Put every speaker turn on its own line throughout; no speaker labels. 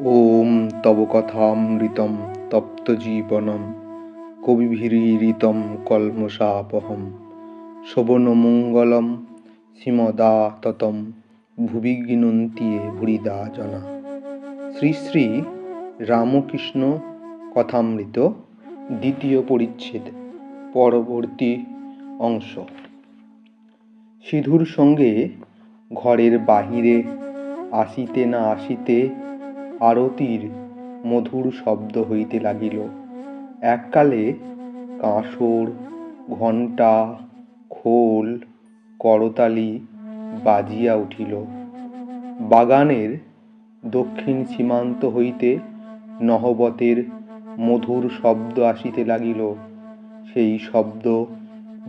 ওম তব কথামৃতম তপ্তজীবনম কবিভিরীরিতম কলমশাপহম শোভনমঙ্গলম শ্রীমদা ততম ভুবিগিনন্তিয়ে ভুরিদা জনা শ্রী শ্রী রামকৃষ্ণ কথামৃত, দ্বিতীয় পরিচ্ছেদ, পরবর্তী অংশ। সিধুর সঙ্গে ঘরের বাহিরে আসিতে না আসিতে আরতির মধুর শব্দ হইতে লাগিল। এককালে কাঁসর, ঘণ্টা, খোল, করতালি বাজিয়া উঠিল। বাগানের দক্ষিণ সীমান্ত হইতে নহবতের মধুর শব্দ আসিতে লাগিল। সেই শব্দ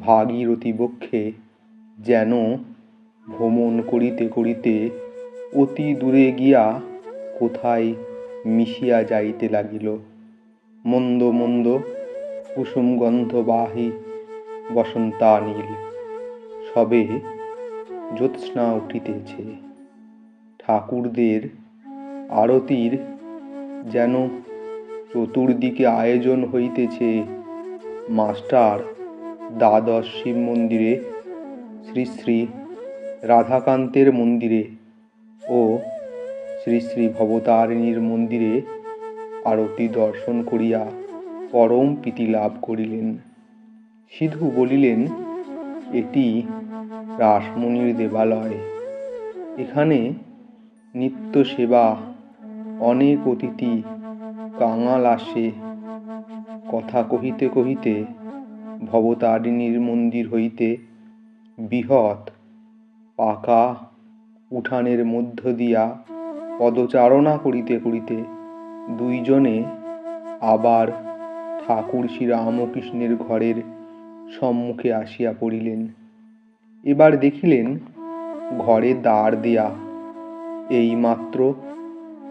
ভাগীরথী বক্ষে যেন ভ্রমণ করিতে করিতে অতি দূরে গিয়া কোথায় মিশিয়া যাইতে লাগিল। মন্দ মন্দ কুসুম গন্ধবাহী বসন্তানীল সবে জ্যোৎস্না উঠিতেছে। ঠাকুরদের আরতির যেন চতুর্দিকে আয়োজন হইতেছে, মাস্টার দ্বাদশ শিব মন্দিরে, শ্রী শ্রী রাধাকান্তের মন্দিরে ও শ্রী শ্রী ভবতারিণীর মন্দিরে আরতি দর্শন করিয়া পরম প্রীতি লাভ করিলেন। সিধু বলিলেন, এটি রাসমণির দেবালয়। এখানে নিত্য সেবা, অনেক অতিথি কাঙাল আসে কথা কহিতে কহিতে ভবতারিণীর মন্দির হইতে বৃহৎ পাকা উঠানের মধ্য দিয়া পদচারণা করিতে করিতে দুইজনে আবার ঠাকুর শ্রীরামকৃষ্ণের ঘরের সম্মুখে আসিয়া পড়িলেন। এবার দেখিলেন ঘরে দ্বার দেয়া, এইমাত্র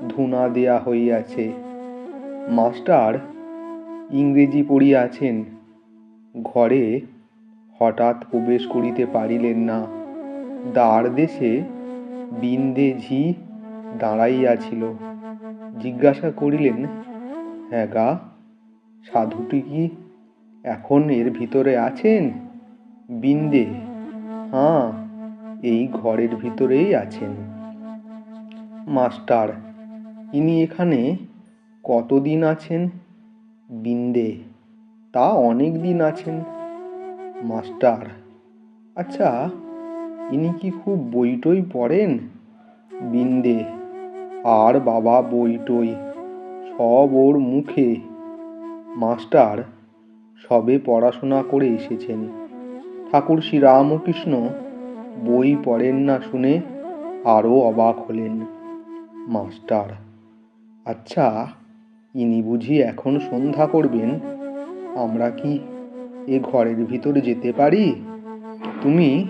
ধুনা দেয়া হইয়াছে। মাস্টার ইংরেজি পড়িয়াছেন, ঘরে হঠাৎ প্রবেশ করিতে পারিলেন না। দ্বার দেশে বিন্দে ঝি দাঁড়াইয়াছিল জিজ্ঞাসা করিলেন হ্যাঁ গা, সাধুটি কি এখন এর ভিতরে আছেন? বিন্দে, হাঁ, এই ঘরের ভিতরেই আছেন। মাস্টার, ইনি এখানে কতদিন আছেন? বিন্দে, তা অনেক দিন আছেন। মাস্টার আচ্ছা ইনি কি খুব বইটই পড়েন? বিন্দে আর বাবা বই টই সব ওর মুখে। মাস্টার সবে পড়াশোনা করে এসেছেন। ঠাকুর শ্রী রামকৃষ্ণ বই পড়েন না শুনে আরও অবাক হলেন। মাস্টার আচ্ছা ইনি বুঝি এখন সন্ধ্যা করবেন? আমরা কি এ ঘরের ভিতরে যেতে পারি? তুমি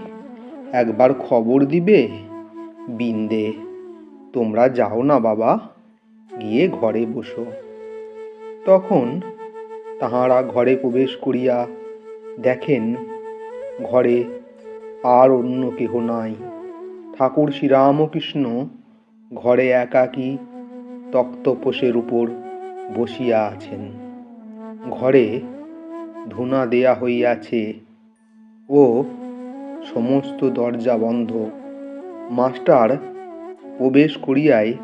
একবার খবর দিবে, বিন্দে। তোমরা যাও না বাবা, গিয়ে ঘরে বসো। তখন তাহারা ঘরে প্রবেশ করিয়া দেখেন, ঘরে আর অন্য কেহ নাই। ঠাকুর শ্রীরামকৃষ্ণ ঘরে একাকী তক্তপোষের উপর বসিয়া আছেন। ঘরে ধুনা দেয়া হইয়াছে ও সমস্ত দরজা বন্ধ। মাস্টার প্রবেশ করিয়াই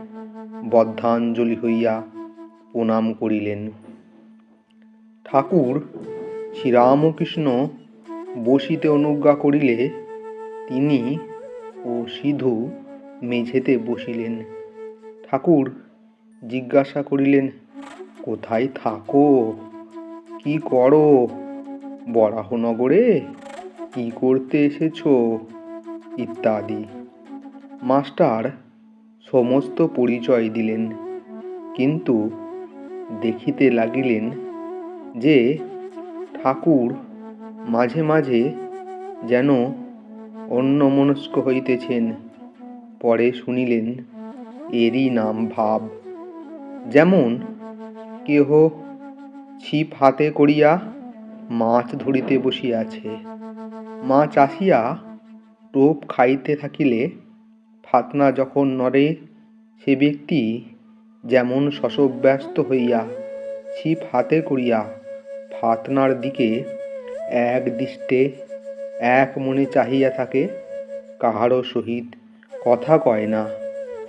বদ্ধাঞ্জলি হইয়া প্রণাম করিলেন। ঠাকুর শ্রীরামকৃষ্ণ বসিতে অনুজ্ঞা করিলে তিনি ও সিধু মেঝেতে বসিলেন। ঠাকুর জিজ্ঞাসা করিলেন, কোথায় থাকো? কি করো? বরাহনগরে কি করতে এসেছ? ইত্যাদি। মাস্টার সমস্ত পরিচয় দিলেন। কিন্তু দেখিতে লাগিলেন যে ঠাকুর মাঝে মাঝে যেন অন্যমনস্ক হইতেছেন। পরে শুনিলেন, এরই নাম ভাব। যেমন কেহ ছিপ হাতে করিয়া মাছ ধরিতে বসিয়াছে মাছ আসিয়া টোপ খাইতে থাকিলে ফাতনা যখন নড়ে, সে ব্যক্তি যেমন শশব্যস্ত হইয়া ছিপ হাতে করিয়া ফাতনার দিকে এক দৃষ্টে, এক মনে চাহিয়া থাকে, কাহারও সহিত কথা কয় না,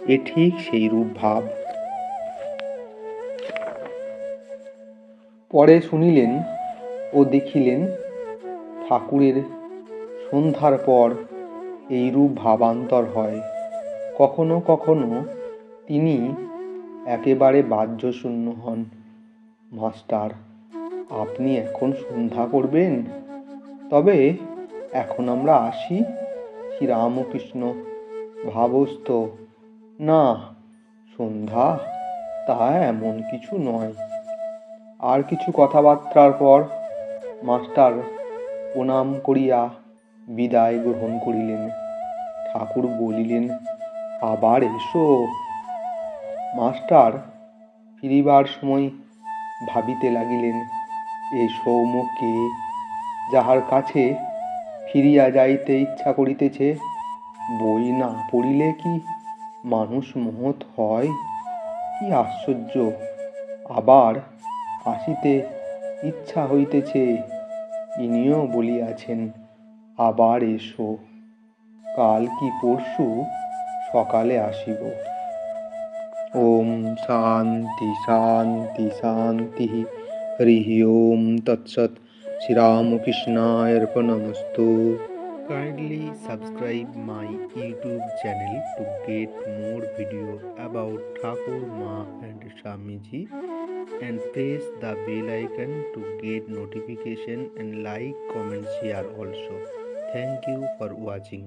এ ঠিক সেই রূপ ভাব। পরে শুনিলেন ও দেখিলেন ঠাকুরের সন্ধ্যার পর এইরূপ ভাবান্তর হয়। কখনো কখনো তিনি একেবারে বাহ্যশূন্য হন। মাস্টার, আপনি এখন সন্ধ্যা করবেন? তবে এখন আমরা আসি শ্রীরামকৃষ্ণ ভাবস্থ। না, সন্ধ্যা তা এমন কিছু নয়। আর কিছু কথাবার্তার পর মাস্টার প্রণাম করিয়া বিদায় গ্রহণ করিলেন। ঠাকুর বলিলেন আবার এসো। মাস্টার ফিরিবার সময় ভাবিতে লাগিলেন, এ সৌম্যকে যাহার কাছে ফিরিয়া যাইতে ইচ্ছা করিতেছে, বই না পড়িলে কি মানুষ মহৎ হয়? কি আশ্চর্য! আবার আসিতে ইচ্ছা হইতেছে। ইনিও বলিয়াছেন, আবার এসো। কাল কি পরশু সকালে আসিব ওম শান্তি শান্তি শান্তি হরি ওম তৎসৎ শ্রীরামকৃষ্ণায় অর্পণমস্তু Kindly subscribe my YouTube channel to get more video about Thakur Ma and Swamiji and press the bell icon to get notification and like comment share also. Thank you for watching.